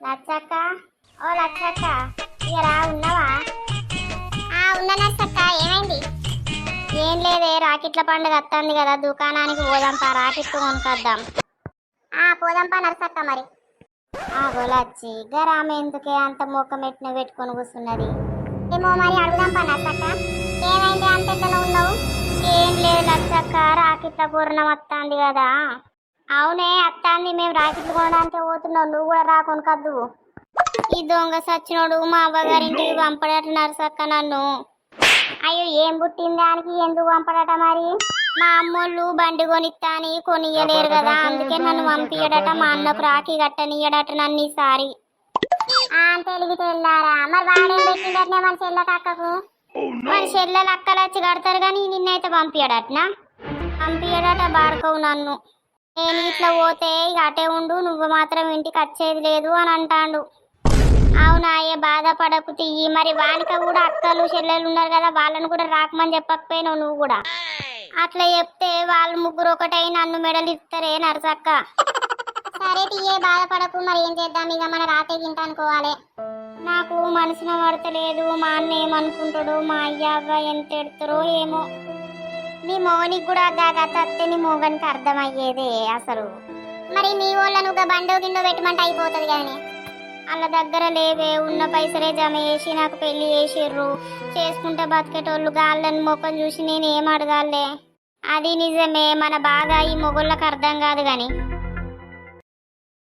లచ్చక్క. ఓ లచ్చక్క రా ఉన్నావా? ఆ ఉన్న నర్సక్క ఏమైంది? ఏం లేదే రాకెట్ల పండుగ వస్తుంది కదా దుకాణానికి పోదాం పా రాకెట్లు కొనుక్కొద్దాం ఆ పోదాంపా నర్సక్క మరి. ఆ గొలచ్చి గరామె ఎందుకే అంత మొక్క మెట్టిన పెట్టుకొని కూర్చున్నది ఏమో మరి అడుగుదాంపా నర్సక్క. ఏమైంది అంత ఎట్లా ఉన్నావు? ఏం లేదు లచ్చక్క రాకెట్ల పూర్ణం వస్తుంది కదా. అవునే అత్తాన్ని మేము రాకెట్లు కొనడానికి పోతున్నాం. నువ్వు కూడా రా కొనుకద్దు. ఈ దొంగ సచ్చినోడు మా అవ్వగారింటికి పంపడట నరసక్క నన్ను. అయ్యో ఏం పుట్టింది దానికి ఎందుకు పంపడట మరి? మా అమ్మోళ్ళు బండి కొనిస్తా అని కొనియలేరు కదా. అందుకే నన్ను పంపించడట మా అన్నకు రాఖీ కట్టనియడట నన్ను ఈసారి. ఆ తెలివి తెల్లారా. మరి వాడేం పెట్టిండటనే మన చెల్ల అక్కకు మన చెల్లెలు అక్కలు వచ్చి కడతారు కానీ నిన్నైతే పంపియడటనా పంపించడట బాడుకోవు నన్ను. నేను ఇట్లా పోతే ఇక అటే ఉండు నువ్వు మాత్రం ఇంటికి వచ్చేది లేదు అని అంటాండు. అవునాయే బాధపడకు తియ్యి. మరి వానిక కూడా అక్కలు చెల్లెలు ఉన్నారు కదా వాళ్ళని కూడా రాకమని చెప్పకపోయినావు నువ్వు కూడా. అట్లా చెప్తే వాళ్ళు ముగ్గురు ఒకటై నన్ను మెడలు ఇస్తారే నరసక్క. సరే తీయే బాధపడకు. మరి ఏం చేద్దాం? ఇక మన రాతే గింట అనుకోవాలి నాకు మనసున పడతలేదు. మా అన్న ఏమనుకుంటాడు మా అయ్య అవ్వ ఎంత ఎడతారో ఏమో. నీ మోనికి కూడా గాగా నీ మోగనికి అర్థమయ్యేదే అసలు. మరి నీ వాళ్ళ నువ్వు బండో గిండో పెట్టమంటే అయిపోతుంది కానీ వాళ్ళ దగ్గర లేవే ఉన్న పైసలే జమ చేసి నాకు పెళ్ళి చేసిర్రు. చేసుకుంటే బతికేటోళ్ళు గాళ్ళని ముఖం చూసి నేను ఏం అడగాలే? అది నిజమే మన బాగా ఈ మొగుళ్ళకి అర్థం కాదు కానీ